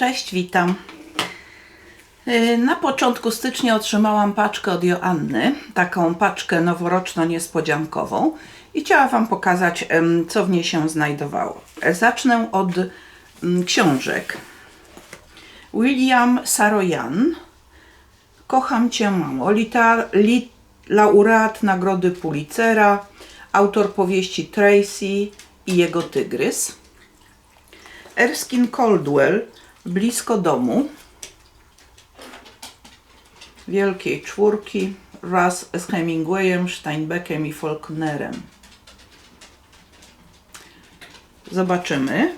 Cześć, witam. Yy, Na początku stycznia otrzymałam paczkę od Joanny, taką paczkę noworoczno-niespodziankową i chciałam Wam pokazać, co w niej się znajdowało. Zacznę od mm, książek. William Saroyan, Kocham Cię Mamo, laureat Nagrody Pulitzera, autor powieści Tracy i jego tygrys. Erskine Caldwell, Blisko domu, Wielkiej Czwórki, wraz z Hemingwayem, Steinbeckiem i Faulknerem. Zobaczymy.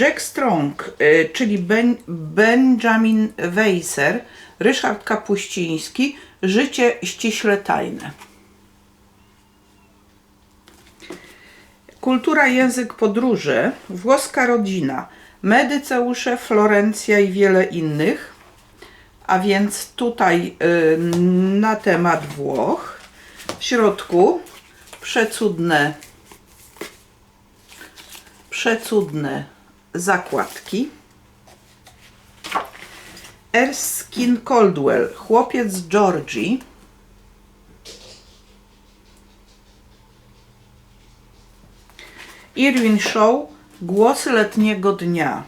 Jack Strong, y, czyli ben, Benjamin Weiser, Ryszard Kapuściński, Życie ściśle tajne. Kultura, język, podróże, włoska rodzina, Medyceusze, Florencja i wiele innych. A więc tutaj y, na temat Włoch. W środku przecudne, przecudne zakładki. Erskine Caldwell, chłopiec Georgii. Irwin Shaw, Głosy letniego dnia.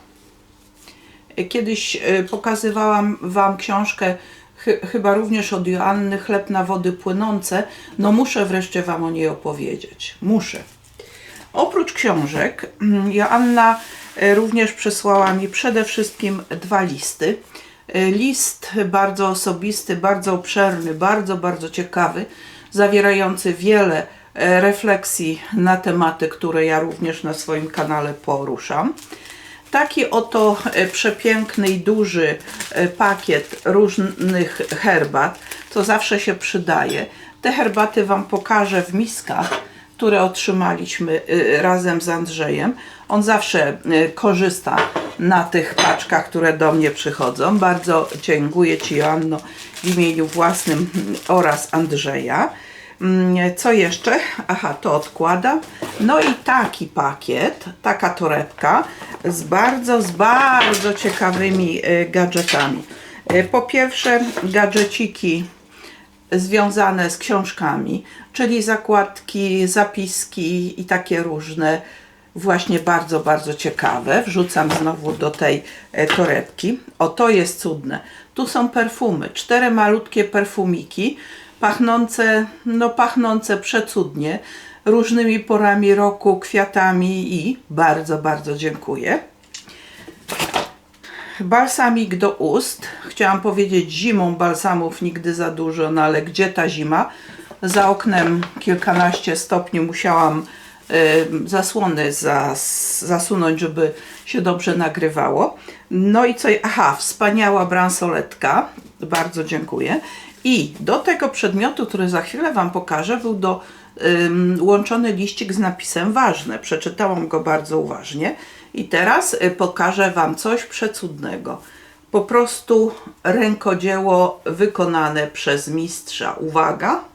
Kiedyś e, pokazywałam Wam książkę, chy, chyba również od Joanny, Chleb na wody płynące. No muszę wreszcie Wam o niej opowiedzieć. Muszę. Oprócz książek, mm, Joanna e, również przysłała mi przede wszystkim dwa listy. E, List bardzo osobisty, bardzo obszerny, bardzo, bardzo ciekawy, zawierający wiele refleksji na tematy, które ja również na swoim kanale poruszam. Taki oto e, przepiękny i duży e, pakiet różnych herbat, co zawsze się przydaje. Te herbaty Wam pokażę w miskach, które otrzymaliśmy e, razem z Andrzejem. On zawsze e, korzysta na tych paczkach, które do mnie przychodzą. Bardzo dziękuję Ci, Joanno, w imieniu własnym oraz Andrzeja. Mm, Co jeszcze? Aha, to odkładam. No i taki pakiet, taka torebka z bardzo, z bardzo ciekawymi e, gadżetami. E, Po pierwsze, gadżeciki związane z książkami, czyli zakładki, zapiski i takie różne, właśnie bardzo, bardzo ciekawe. Wrzucam znowu do tej e, torebki. O, to jest cudne. Tu są perfumy, cztery malutkie perfumiki, pachnące, no pachnące przecudnie, różnymi porami roku, kwiatami i bardzo, bardzo dziękuję. Balsamik do ust. Chciałam powiedzieć zimą balsamów nigdy za dużo, no ale gdzie ta zima? Za oknem kilkanaście stopni musiałam zasłony zas, zasunąć, żeby się dobrze nagrywało. No i co? Aha, wspaniała bransoletka. Bardzo dziękuję. I do tego przedmiotu, który za chwilę Wam pokażę, był do ym, łączony liścik z napisem ważne. Przeczytałam go bardzo uważnie. I teraz y, pokażę Wam coś przecudnego. Po prostu rękodzieło wykonane przez mistrza. Uwaga!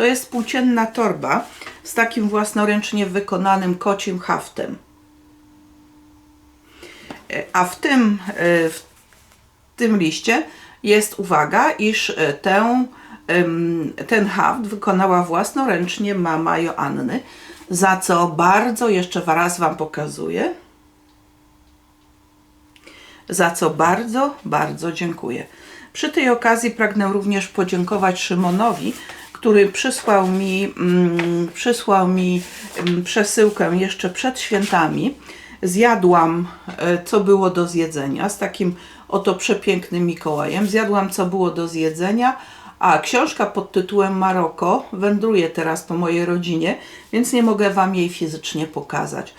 To jest płócienna torba z takim własnoręcznie wykonanym kocim haftem. E, A w tym, e, w tym liście jest uwaga, iż e, tę, ten haft wykonała własnoręcznie mama Joanny, za co bardzo jeszcze raz Wam pokazuję. Za co bardzo, bardzo dziękuję. Przy tej okazji pragnę również podziękować Szymonowi, który przysłał mi, mm, przysłał mi mm, przesyłkę jeszcze przed świętami. Zjadłam, e, co było do zjedzenia, z takim oto przepięknym Mikołajem. Zjadłam, co było do zjedzenia, a książka pod tytułem Maroko wędruje teraz po mojej rodzinie, więc nie mogę Wam jej fizycznie pokazać.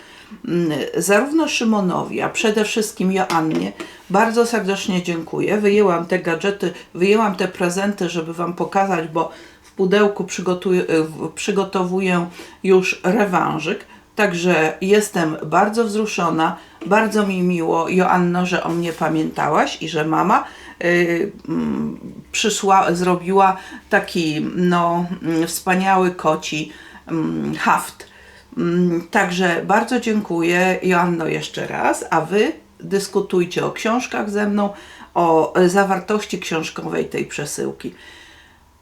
Mm, Zarówno Szymonowi, a przede wszystkim Joannie bardzo serdecznie dziękuję. Wyjęłam te gadżety, wyjęłam te prezenty, żeby Wam pokazać, bo w pudełku y, przygotowuję już rewanżyk. Także jestem bardzo wzruszona, bardzo mi miło, Joanno, że o mnie pamiętałaś i że mama y, mm, przysła, zrobiła taki no, mm, wspaniały koci mm, haft. Także bardzo dziękuję, Joanno, jeszcze raz, a Wy dyskutujcie o książkach ze mną, o zawartości książkowej tej przesyłki.